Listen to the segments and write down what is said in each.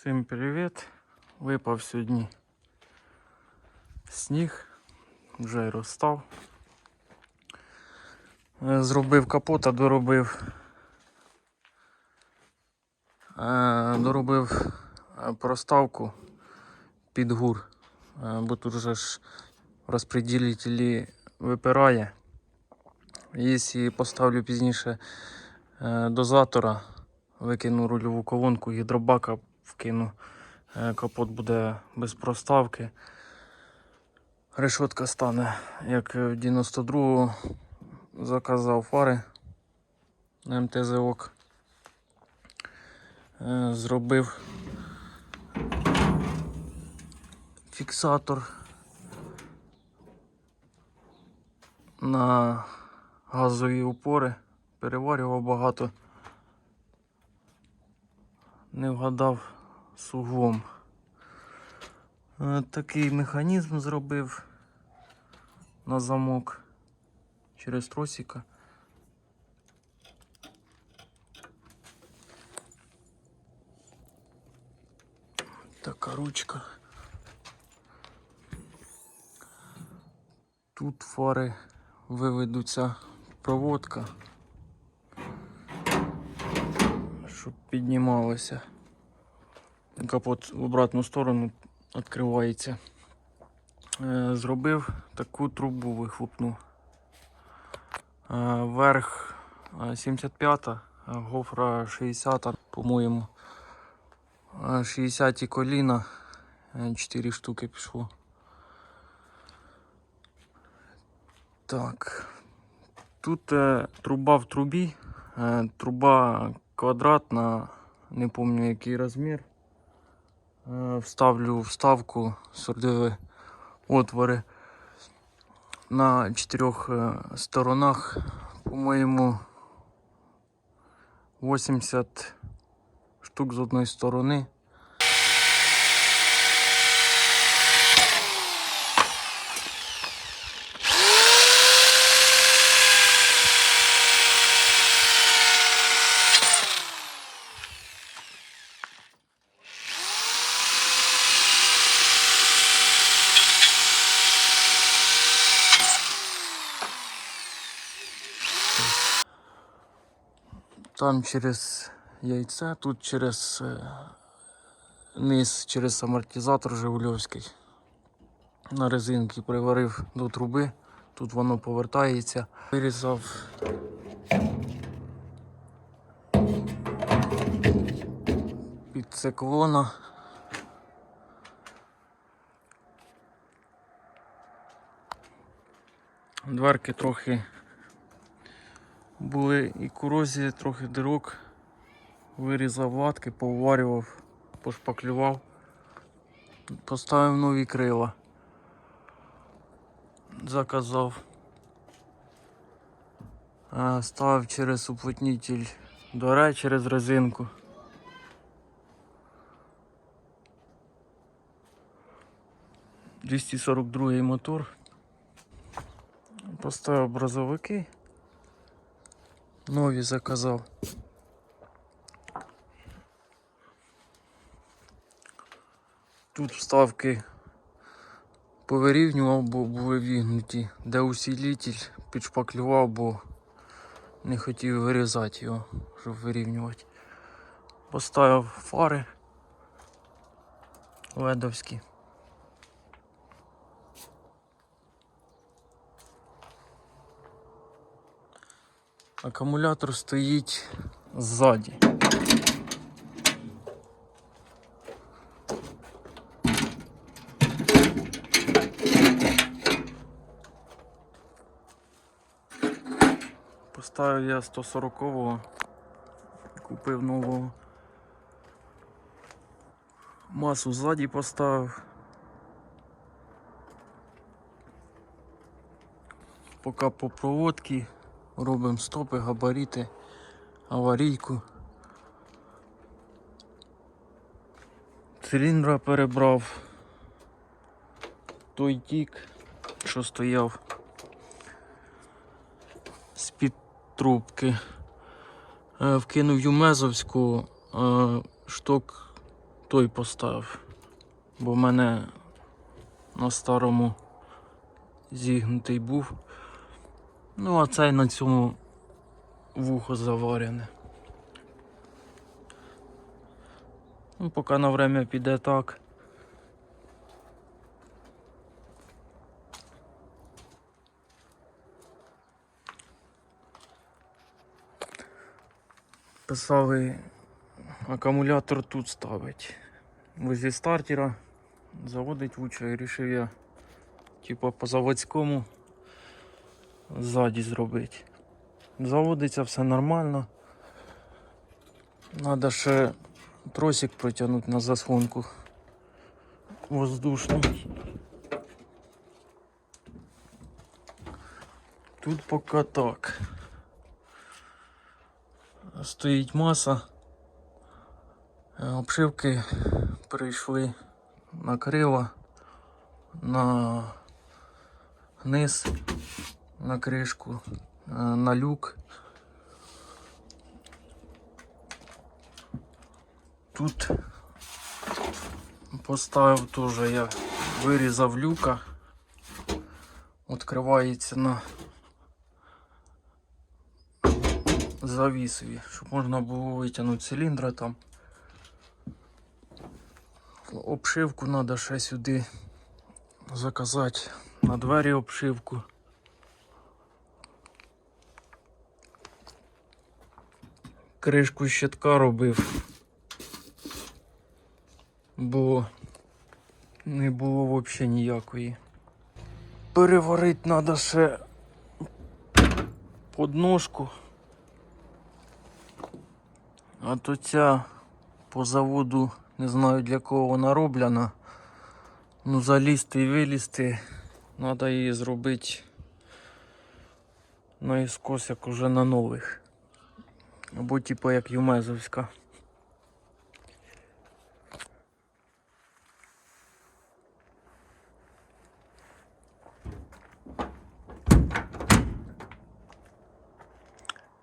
Всім привіт! Випав сьогодні сніг, вже й розстав. Е, Зробив капота, доробив. е, Доробив е, проставку під гур, бо тут вже ж розпреділителі випирає. Якщо поставлю пізніше дозатора, викину рульову колонку, гідробака вкину. Е, Капот буде без проставки. Решетка стане, як в 92-го заказав фари на МТЗОК. Е, Зробив фіксатор на газові упори. Переварював багато. Не вгадав з углом. Е, Такий механізм зробив на замок через тросика. Така ручка. Тут фари виведуться проводка, щоб піднімалося. Капот в обратну сторону відкривається. Е, Зробив таку трубу вихлопну. Е, Верх е, 75, а гофра 60, по-моєму. Е, 60 коліна, 4 штуки пішло. Так. Тут е, труба в трубі. Е, труба квадратна, не пам'ятаю який розмір. Е, Вставлю вставку сордові отвори на чотирьох е, сторонах, по-моєму, 80 штук з одної сторони. Там через яйце, тут через е, низ, через амортизатор Жигульовський. На резинки приварив до труби, тут воно повертається. Вирізав під циклона. Дверки трохи були і корозії, трохи дирок. Вирізав латки, поварював, пошпаклював, поставив нові крила. Заказав. Ставив через уплотнитель доре через резинку. Двісті сорок другий мотор. Поставив бразовики. Нові заказав. Тут вставки повирівнював, бо були вігнуті, де усилитель підшпаклював, бо не хотів вирізати його, щоб вирівнювати. Поставив фари ледовські. Акумулятор стоїть ззаді. Поставив я 140-го, купив нового. Масу ззаді поставив. Поки по проводці робимо стопи, габарити, аварійку. Циліндра перебрав. Той тік, що стояв з-під трубки. Е, Вкинув Юмезовську е, шток той поставив. Бо в мене на старому зігнутий був. Ну, а цей на цьому вухо заварене. Ну, поки на время піде так. Писали акумулятор тут ставить. Возле стартера заводить лучше і рішив я типа по заводському ззаді зробити. Заводиться все нормально. Надо ще тросик протягнути на заслонку воздушну. Тут поки так. Стоїть маса. Е, Обшивки перейшли на крило, на низ, на кришку, е, на люк. Тут поставив теж я вирізав люка. Відкривається на завісові, щоб можна було витягнути циліндра там. Обшивку треба ще сюди заказати на двері обшивку. Кришку щитка робив, бо не було взагалі ніякої. Переварити треба ще подножку. А то ця по заводу не знаю для кого вона роблена. Ну залізти і вилізти. Треба її зробити наіскось як уже на нових. Або типу як Юмезовська.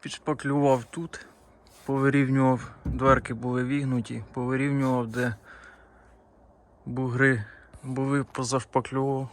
Підшпаклював тут, повирівнював, дверки були вігнуті, повирівнював, де бугри були позашпаклював.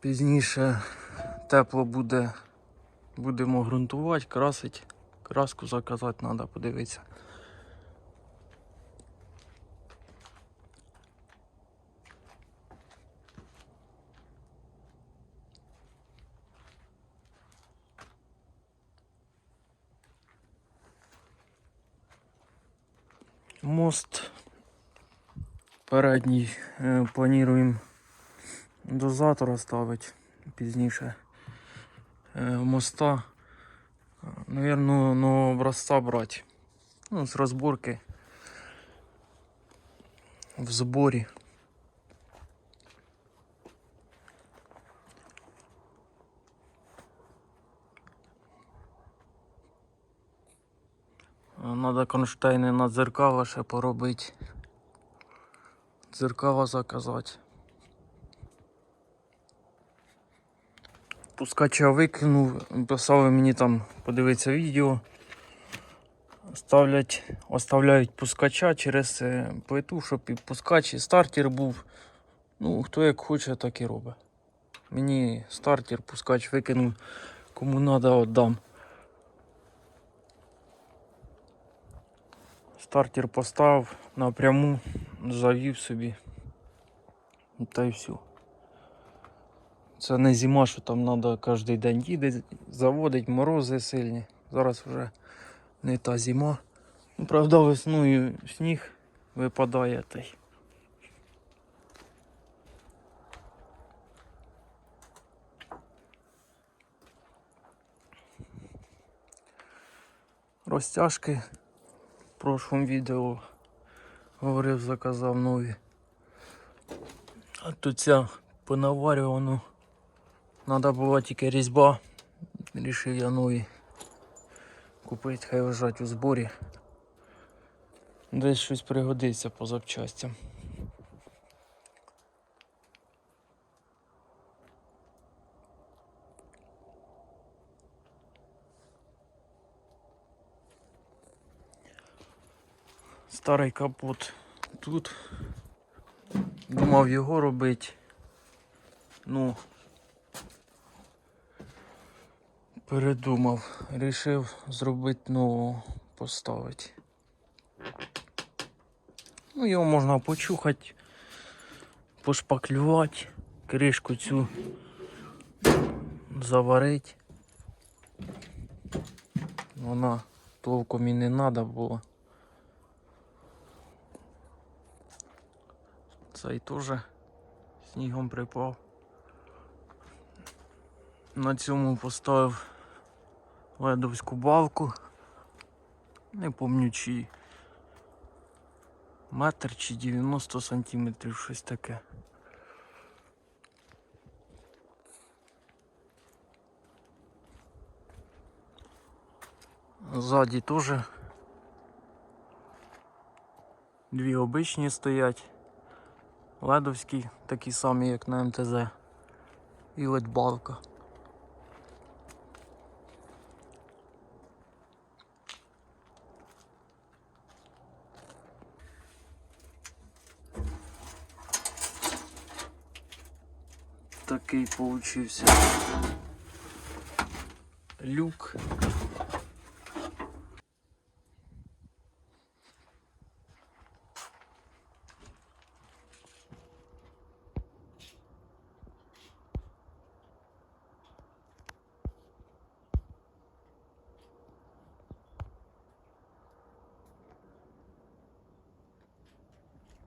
Пізніше тепло буде, будемо ґрунтувати, красити. Краску заказати треба, подивитися. Мост передній е, плануємо дозатора ставити пізніше. Е, моста, наверное, нового образца брати. Ну, з розборки в зборі. Надо кронштейни на дзеркала ще поробити. Дзеркала заказати. Пускача викинув, писали мені там подивитися відео. Ставлять, оставляють пускача через е, плиту, щоб і пускач, і стартер був. Ну, хто як хоче, так і робить. Мені стартер, пускач викинув, кому треба, віддам. Стартер поставив напряму, завів собі. Та й все. Це не зима, що там треба кожен день їде, заводить морози сильні. Зараз вже не та зима. Ну, правда, весною сніг випадає та. Розтяжки в прошлому відео говорив, заказав нові. А тут ця понаварювано. Надо була тільки різьба. Рішив я нові купити, хай лежать у зборі. Десь щось пригодиться по запчастям. Старий капот тут. Думав його робити. Ну. Передумав. Рішив зробити нового поставити. Ну, його можна почухати, пошпаклювати, кришку цю заварити. Вона толком і не треба було. Цей теж снігом припав. На цьому поставив ледовську балку. Не пам'ятаю чи метр чи 90 сантиметрів, щось таке. Ззаді теж дві обичні стоять. Ледовські, такі самі, як на МТЗ. І ледбалка. Такий получився люк.